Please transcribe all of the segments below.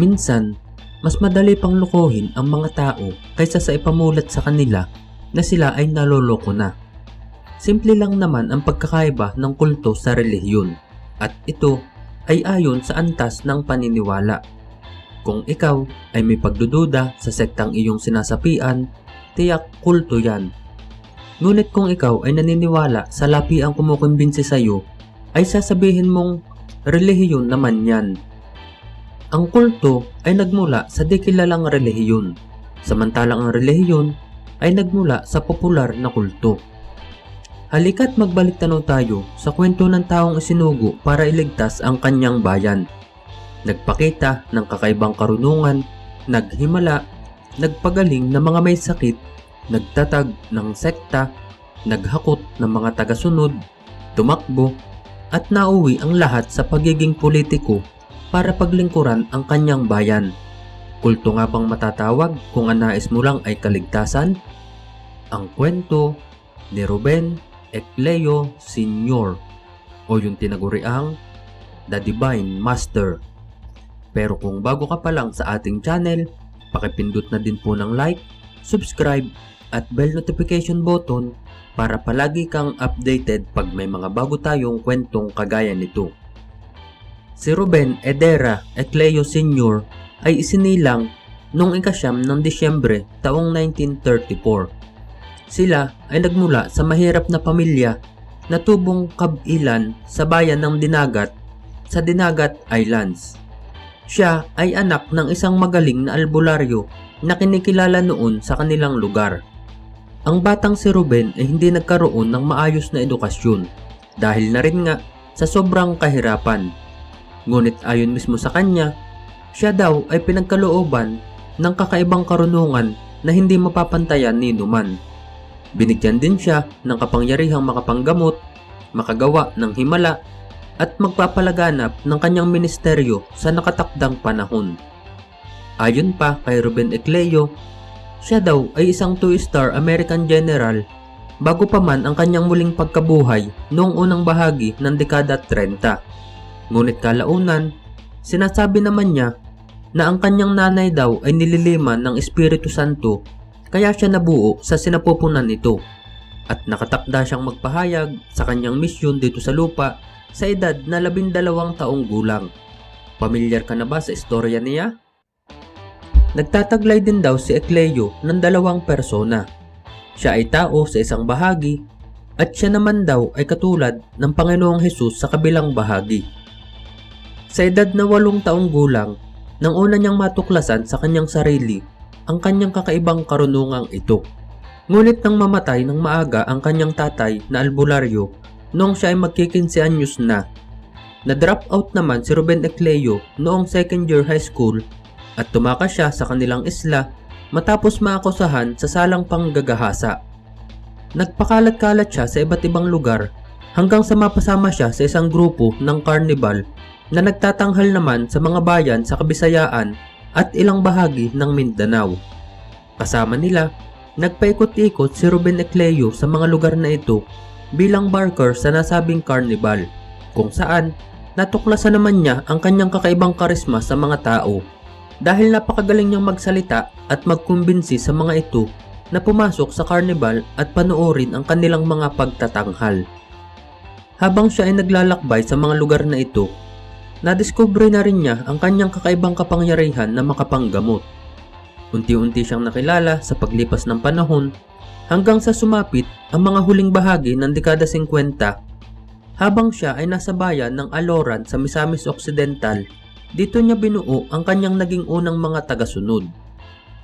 Minsan, mas madali pang lukuhin ang mga tao kaysa sa ipamulat sa kanila na sila ay naloloko na. Simple lang naman ang pagkakaiba ng kulto sa relihiyon at ito ay ayon sa antas ng paniniwala. Kung ikaw ay may pagdududa sa sektang iyong sinasapian, tiyak kulto yan. Ngunit kung ikaw ay naniniwala sa lapi ang kumukumbinsi sa iyo, ay sasabihin mong relihiyon naman yan. Ang kulto ay nagmula sa di kilalang relihiyon, samantalang ang relihiyon ay nagmula sa popular na kulto. Halika't magbalik tanaw tayo sa kwento ng taong isinugo para iligtas ang kanyang bayan. Nagpakita ng kakaibang karunungan, naghimala, nagpagaling ng mga may sakit, nagtatag ng sekta, naghakot ng mga tagasunod, tumakbo, at nauwi ang lahat sa pagiging politiko para paglingkuran ang kanyang bayan. Kulto nga bang matatawag kung ang mo lang ay kaligtasan? Ang kwento ni Ruben Ecleo Sr. o yung tinaguriang The Divine Master. Pero kung bago ka pa lang sa ating channel, pakipindot na din po ng like, subscribe at bell notification button para palagi kang updated pag may mga bago tayong kwentong kagaya nito. Si Ruben Edera Ecleo Sr. ay isinilang noong ikasyam ng Disyembre taong 1934 sila ay nagmula sa mahirap na pamilya na tubong kabilan sa bayan ng Dinagat sa Dinagat Islands. Siya ay anak ng isang magaling na albularyo na kinikilala noon sa kanilang lugar. Ang batang si Ruben ay hindi nagkaroon ng maayos na edukasyon dahil na rin nga sa sobrang kahirapan. Ngunit ayon mismo sa kanya, siya daw ay pinagkalooban ng kakaibang karunungan na hindi mapapantayan ni Numan. Binigyan din siya ng kapangyarihang makapanggamot, makagawa ng himala, at magpapalaganap ng kanyang ministeryo sa nakatakdang panahon. Ayon pa kay Ruben Ecleo, siya daw ay isang two-star American general bago pa man ang kanyang muling pagkabuhay noong unang bahagi ng dekada 30. Ngunit kalaunan, sinasabi naman niya na ang kanyang nanay daw ay nililiman ng Espiritu Santo kaya siya nabuo sa sinapupunan nito at nakatakda siyang magpahayag sa kanyang misyon dito sa lupa sa edad na labindalawang taong gulang. Pamilyar ka na ba sa istorya niya? Nagtataglay din daw si Ecleo ng dalawang persona. Siya ay tao sa isang bahagi at siya naman daw ay katulad ng Panginoong Hesus sa kabilang bahagi. Sa edad na walong taong gulang, nang una niyang matuklasan sa kanyang sarili ang kanyang kakaibang karunungang ito. Ngunit nang mamatay ng maaga ang kanyang tatay na albularyo noong siya ay magkikinsi anyos na, na-drop out naman si Ruben Ecleo noong second year high school at tumakas siya sa kanilang isla matapos maakusahan sa salang panggagahasa. Nagpakalat-kalat siya sa iba't ibang lugar hanggang sa mapasama siya sa isang grupo ng carnival na nagtatanghal naman sa mga bayan sa Kabisayaan at ilang bahagi ng Mindanao. Kasama nila, nagpaikot-ikot si Ruben Ecleo sa mga lugar na ito bilang barker sa nasabing carnival kung saan natuklasan naman niya ang kanyang kakaibang karisma sa mga tao dahil napakagaling niyang magsalita at magkumbinsi sa mga ito na pumasok sa carnival at panoorin ang kanilang mga pagtatanghal. Habang siya ay naglalakbay sa mga lugar na ito, nadiskubre na rin niya ang kanyang kakaibang kapangyarihan na makapanggamot. Unti-unti siyang nakilala sa paglipas ng panahon hanggang sa sumapit ang mga huling bahagi ng dekada 50 habang siya ay nasa bayan ng Aloran sa Misamis Occidental dito niya binuo ang kanyang naging unang mga tagasunod.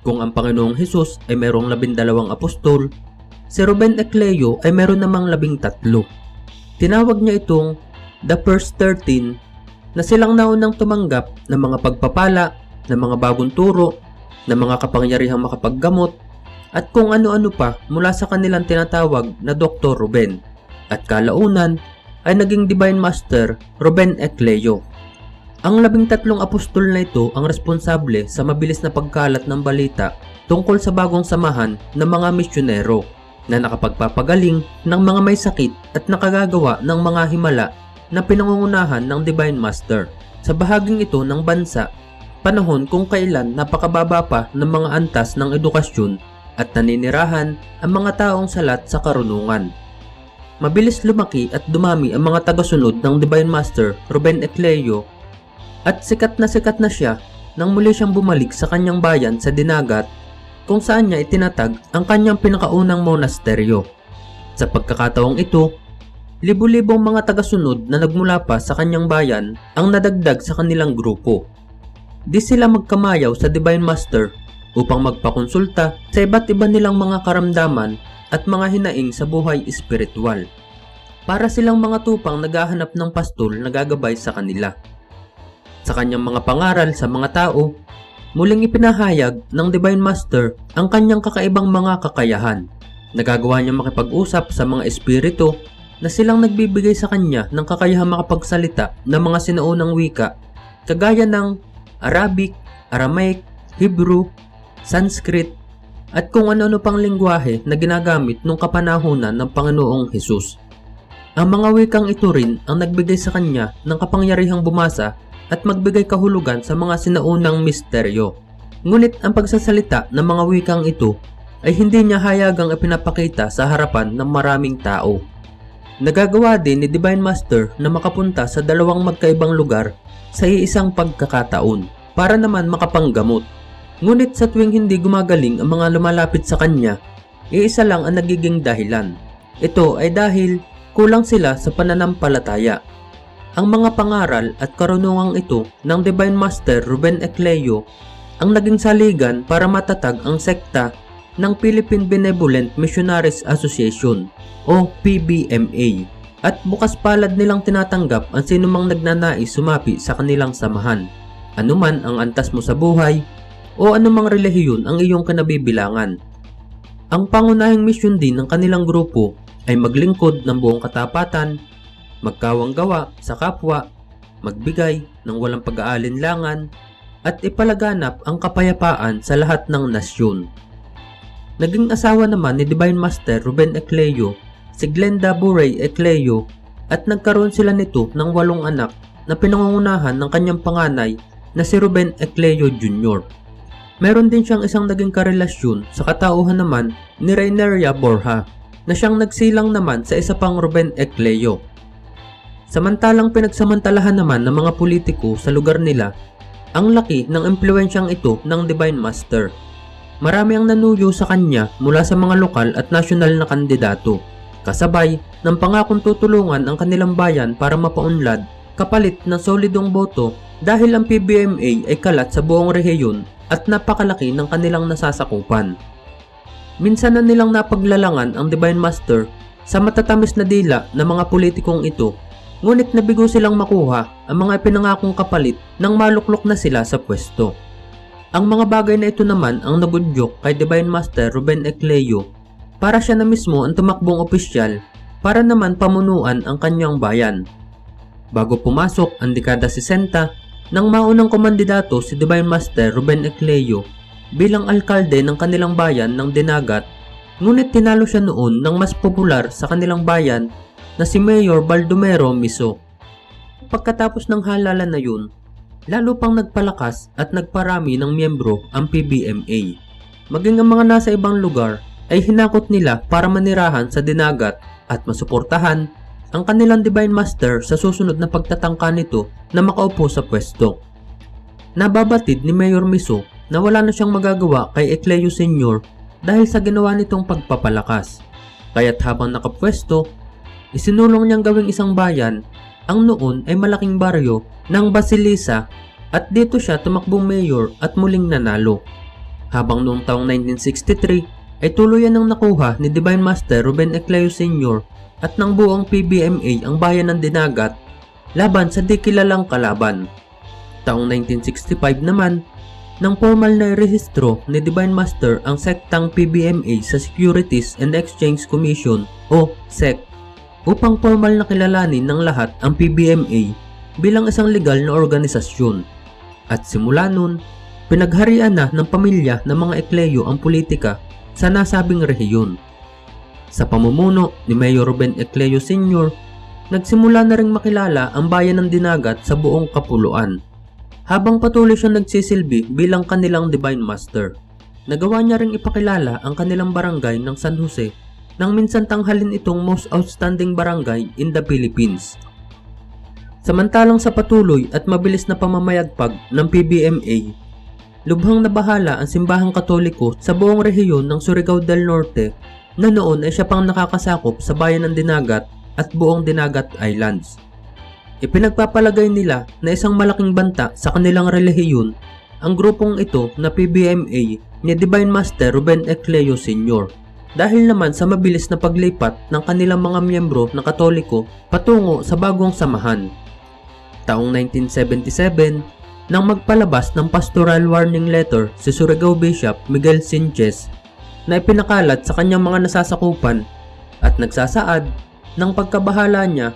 Kung ang Panginoong Hesus ay mayroong labindalawang apostol, si Ruben Ecleo ay mayroon namang labing tatlo. Tinawag niya itong The First 13 na silang naunang tumanggap ng mga pagpapala, ng mga bagong turo, ng mga kapangyarihang makapaggamot, at kung ano-ano pa mula sa kanilang tinatawag na Dr. Ruben. At kalaunan ay naging Divine Master Ruben Ecleo. Ang labing tatlong apostol na ito ang responsable sa mabilis na pagkalat ng balita tungkol sa bagong samahan ng mga misyonero na nakapagpapagaling ng mga may sakit at nakagagawa ng mga himala na pinangungunahan ng Divine Master. Sa bahaging ito ng bansa, panahon kung kailan napakababa pa ng mga antas ng edukasyon at naninirahan ang mga taong salat sa karunungan. Mabilis lumaki at dumami ang mga tagasunod ng Divine Master Ruben Ecleo at sikat na sikat na siya nang muli siyang bumalik sa kanyang bayan sa Dinagat kung saan niya itinatag ang kanyang pinakaunang monasteryo. Sa pagkakataong ito, libu-libong mga tagasunod na nagmula pa sa kanyang bayan ang nadagdag sa kanilang grupo. Di sila magkamayaw sa Divine Master upang magpakonsulta sa iba't iba nilang mga karamdaman at mga hinaing sa buhay espiritual. Para silang mga tupang naghahanap ng pastol na gagabay sa kanila. Sa kanyang mga pangaral sa mga tao, muling ipinahayag ng Divine Master ang kanyang kakaibang mga kakayahan. Nagagawa niya makipag-usap sa mga espiritu na silang nagbibigay sa kanya ng kakayahang makapagsalita ng mga sinaunang wika kagaya ng Arabic, Aramaic, Hebrew, Sanskrit, at kung ano-ano pang lingwahe na ginagamit nung kapanahunan ng Panginoong Hesus. Ang mga wikang ito rin ang nagbigay sa kanya ng kapangyarihang bumasa at magbigay kahulugan sa mga sinaunang misteryo. Ngunit ang pagsasalita ng mga wikang ito ay hindi niya hayagang ipinapakita sa harapan ng maraming tao. Nagagawa din ni Divine Master na makapunta sa dalawang magkaibang lugar sa iisang pagkakataon para naman makapanggamot. Ngunit sa tuwing hindi gumagaling ang mga lumalapit sa kanya, iisa lang ang nagiging dahilan. Ito ay dahil kulang sila sa pananampalataya. Ang mga pangaral at karunungang ito ng Divine Master Ruben Ecleo ang naging saligan para matatag ang sekta ng Philippine Benevolent Missionaries Association o PBMA at bukas palad nilang tinatanggap ang sinumang nagnanais sumapi sa kanilang samahan. Anuman ang antas mo sa buhay o anumang relihiyon ang iyong kanabibilangan. Ang pangunahing misyon din ng kanilang grupo ay maglingkod ng buong katapatan, magkawang gawa sa kapwa, magbigay ng walang pag-aalinlangan, at ipalaganap ang kapayapaan sa lahat ng nasyon. Naging asawa naman ni Divine Master Ruben Ecleo si Glenda Buray Ecleo at nagkaroon sila nito ng walong anak na pinangungunahan ng kanyang panganay na si Ruben Ecleo Jr. Meron din siyang isang naging karelasyon sa katauhan naman ni Raineria Borja na siyang nagsilang naman sa isa pang Ruben Ecleo. Samantalang pinagsamantalahan naman ng mga politiko sa lugar nila ang laki ng impluensyang ito ng Divine Master. Marami ang nanuyo sa kanya mula sa mga lokal at nasyonal na kandidato, kasabay ng pangakong tutulungan ang kanilang bayan para mapaunlad kapalit ng solidong boto dahil ang PBMA ay kalat sa buong rehiyon at napakalaki ng kanilang nasasakupan. Minsan na nilang napaglalangan ang Divine Master sa matatamis na dila ng mga politikong ito ngunit nabigo silang makuha ang mga pinangakong kapalit nang maluklok na sila sa pwesto. Ang mga bagay na ito naman ang nagudyok kay Divine Master Ruben Ecleo para siya na mismo ang tumakbong opisyal para naman pamunuan ang kanyang bayan. Bago pumasok ang dekada 60, nang maunang komandidato si Divine Master Ruben Ecleo bilang alkalde ng kanilang bayan ng Dinagat, ngunit tinalo siya noon ng mas popular sa kanilang bayan na si Mayor Baldomero Miso. Pagkatapos ng halalan na yun, lalo pang nagpalakas at nagparami ng miyembro ang PBMA. Maging ang mga nasa ibang lugar ay hinakot nila para manirahan sa dinagat at masuportahan ang kanilang Divine Master sa susunod na pagtatangka nito na makaupo sa pwesto. Nababatid ni Mayor Miso na wala na siyang magagawa kay Ecleo Sr. dahil sa ginawa nitong pagpapalakas. Kaya't habang nakapwesto, isinulong niyang gawing isang bayan ang noon ay malaking baryo ng Basilisa at dito siya tumakbong mayor at muling nanalo. Habang noong taong 1963 ay tuluyan ng nakuha ni Divine Master Ruben Ecleo Sr. at ng buong PBMA ang bayan ng Dinagat laban sa di kilalang kalaban. Taong 1965 naman, nang formal na rehistro ni Divine Master ang sektang PBMA sa Securities and Exchange Commission o SEC upang formal na kilalanin ng lahat ang PBMA bilang isang legal na organisasyon. At simula nun, pinagharian na ng pamilya ng mga Ecleo ang politika sa nasabing rehiyon. Sa pamumuno ni Mayor Ruben Ecleo Sr., nagsimula na ring makilala ang bayan ng Dinagat sa buong kapuluan. habang patuloy siyang nagsisilbi bilang kanilang Divine Master. Nagawa niya ring ipakilala ang kanilang barangay ng San Jose nang minsan tanghalin itong most outstanding barangay in the Philippines. Samantalang sa patuloy at mabilis na pamamayagpag ng PBMA, lubhang nabahala ang simbahang katoliko sa buong rehiyon ng Surigao del Norte na noon ay siya pang nakakasakop sa bayan ng Dinagat at buong Dinagat Islands. Ipinagpapalagay nila na isang malaking banta sa kanilang relihiyon ang grupong ito na PBMA ni Divine Master Ruben Ecleo Sr. dahil naman sa mabilis na paglipat ng kanilang mga miyembro na katoliko patungo sa bagong samahan. Taong 1977, nang magpalabas ng pastoral warning letter si Surigao Bishop Miguel Sanchez na ipinakalat sa kanyang mga nasasakupan at nagsasaad ng pagkabahala niya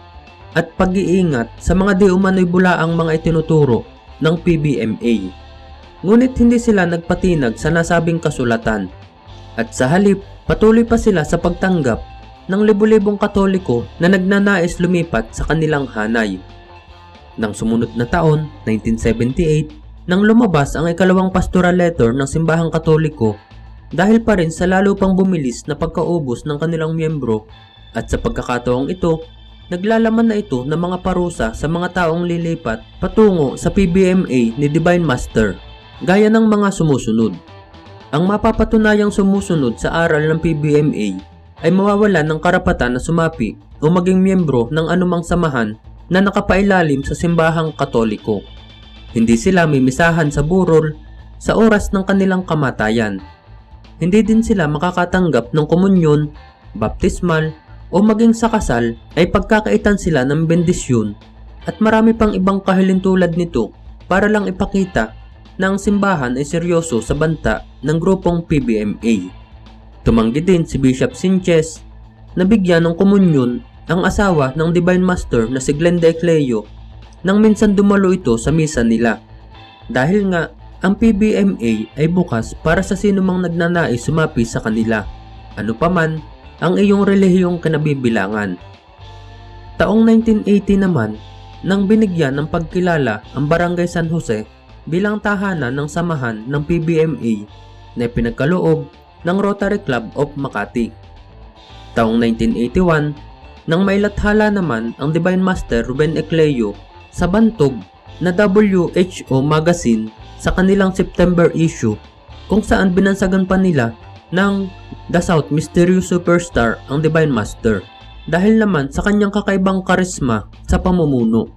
at pag-iingat sa mga di umano'y bulaang mga itinuturo ng PBMA. Ngunit hindi sila nagpatinag sa nasabing kasulatan at sa halip patuloy pa sila sa pagtanggap ng libu-libong katoliko na nagnanais lumipat sa kanilang hanay. Nang sumunod na taon, 1978, nang lumabas ang ikalawang pastoral letter ng simbahang katoliko dahil pa rin sa lalo pang bumilis na pagkaubos ng kanilang miyembro at sa pagkakataong ito, naglalaman na ito ng mga parusa sa mga taong lilipat patungo sa PBMA ni Divine Master, gaya ng mga sumusunod. Ang mapapatunayang sumusunod sa aral ng PBMA ay mawawalan ng karapatan na sumapi o maging miyembro ng anumang samahan na nakapailalim sa simbahang katoliko. Hindi sila mimisahan sa burol sa oras ng kanilang kamatayan. Hindi din sila makakatanggap ng komunyon, baptismal, o maging sa kasal ay pagkakaitan sila ng bendisyon at marami pang ibang kahilintulad nito para lang ipakita na ang simbahan ay seryoso sa banta ng grupong PBMA. Tumanggi din si Bishop Sanchez na bigyan ng komunyon ang asawa ng Divine Master na si Glenda Ecleo nang minsan dumalo ito sa misa nila. Dahil nga, ang PBMA ay bukas para sa sinumang nagnanais sumapi sa kanila. Ano paman ang iyong relihiyong kinabibilangan. Taong 1980 naman, nang binigyan ng pagkilala ang Barangay San Jose bilang tahanan ng samahan ng PBMA na pinagkaloob ng Rotary Club of Makati. Taong 1981, nang mailathala naman ang Divine Master Ruben Ecleo sa bantog na WHO magazine sa kanilang September issue kung saan binansagan pa nila ng The South Mysterious Superstar ang Divine Master dahil naman sa kanyang kakaibang karisma sa pamumuno.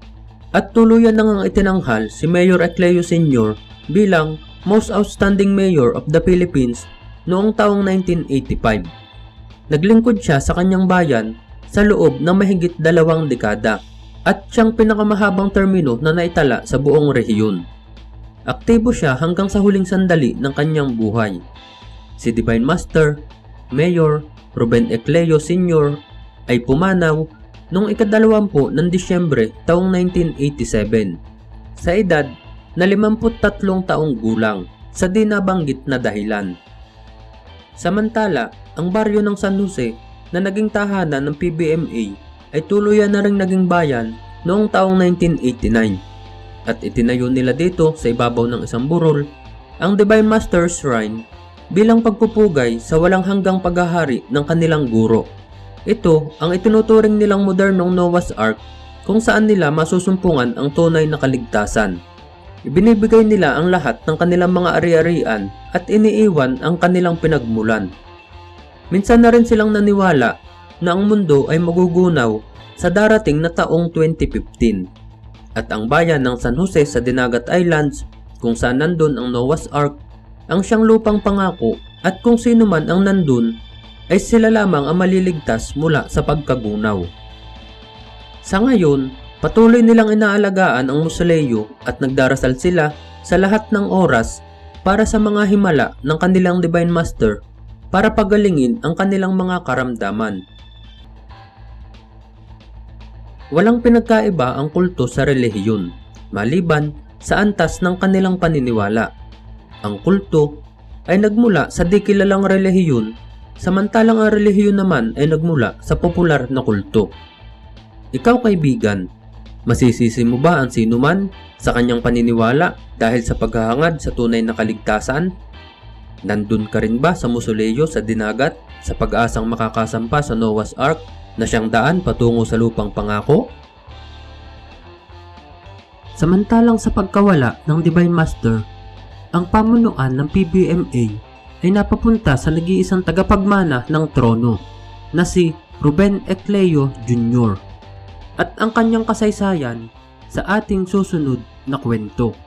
At tuluyan nang ang itinanghal si Mayor Ecleo Sr. bilang Most Outstanding Mayor of the Philippines noong taong 1985. Naglingkod siya sa kanyang bayan sa loob ng mahigit dalawang dekada at siyang pinakamahabang termino na naitala sa buong rehiyon. Aktibo siya hanggang sa huling sandali ng kanyang buhay. Si Divine Master, Mayor Ruben Ecleo Sr. ay pumanaw noong ikadalawampu ng Disyembre taong 1987 sa edad na 53 taong gulang sa di nabanggit na dahilan. Samantala, ang baryo ng San Jose na naging tahanan ng PBMA ay tuluyan na rin naging bayan noong taong 1989 at itinayo nila dito sa ibabaw ng isang burol ang Divine Master Shrine bilang pagpupugay sa walang hanggang paghahari ng kanilang guro. Ito ang itinuturing nilang modernong Noah's Ark kung saan nila masusumpungan ang tunay na kaligtasan. Ibinibigay nila ang lahat ng kanilang mga ari-arian at iniiwan ang kanilang pinagmulan. Minsan na rin silang naniwala na ang mundo ay magugunaw sa darating na taong 2015 at ang bayan ng San Jose sa Dinagat Islands kung saan nandun ang Noah's Ark ang siyang lupang pangako at kung sino man ang nandun ay sila lamang ang maliligtas mula sa pagkagunaw. Sa ngayon, patuloy nilang inaalagaan ang musoleo at nagdarasal sila sa lahat ng oras para sa mga himala ng kanilang Divine Master para pagalingin ang kanilang mga karamdaman. Walang pinagkaiba ang kulto sa relihiyon, maliban sa antas ng kanilang paniniwala. Ang kulto ay nagmula sa di kilalang relihiyon, samantalang ang relihiyon naman ay nagmula sa popular na kulto. Ikaw kaibigan, Masisisi mo ba ang sino man sa kanyang paniniwala dahil sa paghahangad sa tunay na kaligtasan? Nandun ka rin ba sa musoleo sa dinagat sa pag-asang makakasampa sa Noah's Ark na siyang daan patungo sa lupang pangako? Samantalang sa pagkawala ng Divine Master, ang pamunuan ng PBMA ay napapunta sa nag-iisang tagapagmana ng trono na si Ruben Ecleo Jr. at ang kanyang kasaysayan sa ating susunod na kwento.